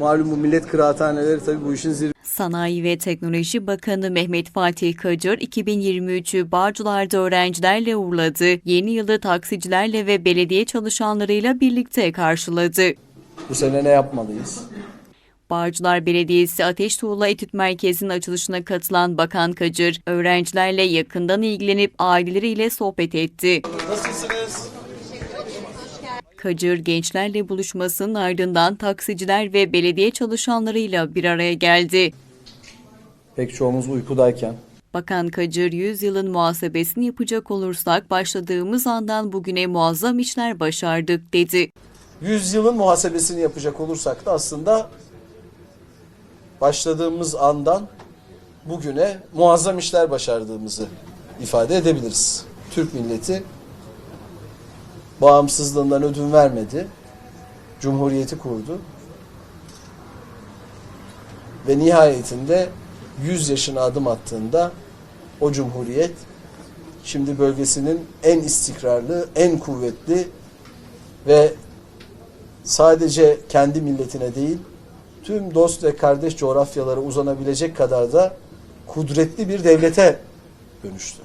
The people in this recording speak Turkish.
Malum bu millet kıraathaneleri tabii bu işin zirvesi. Sanayi ve Teknoloji Bakanı Mehmet Fatih Kacır 2023'ü Bağcılar'da öğrencilerle uğurladı. Yeni yılı taksicilerle ve belediye çalışanlarıyla birlikte karşıladı. Bu sene ne yapmalıyız? Bağcılar Belediyesi Ateş Tuğla Etüt Merkezi'nin açılışına katılan Bakan Kacır, öğrencilerle yakından ilgilenip aileleriyle sohbet etti. Nasılsınız? Kacır gençlerle buluşmasının ardından taksiciler ve belediye çalışanlarıyla bir araya geldi. Pek çoğumuz uykudayken Bakan Kacır 100 yılın muhasebesini yapacak olursak başladığımız andan bugüne muazzam işler başardık dedi. 100 yılın muhasebesini yapacak olursak da aslında başladığımız andan bugüne muazzam işler başardığımızı ifade edebiliriz. Türk milleti bağımsızlığından ödün vermedi. Cumhuriyeti kurdu. Ve nihayetinde 100 yaşına adım attığında o cumhuriyet şimdi bölgesinin en istikrarlı, en kuvvetli ve sadece kendi milletine değil, tüm dost ve kardeş coğrafyalara uzanabilecek kadar da kudretli bir devlete dönüştü.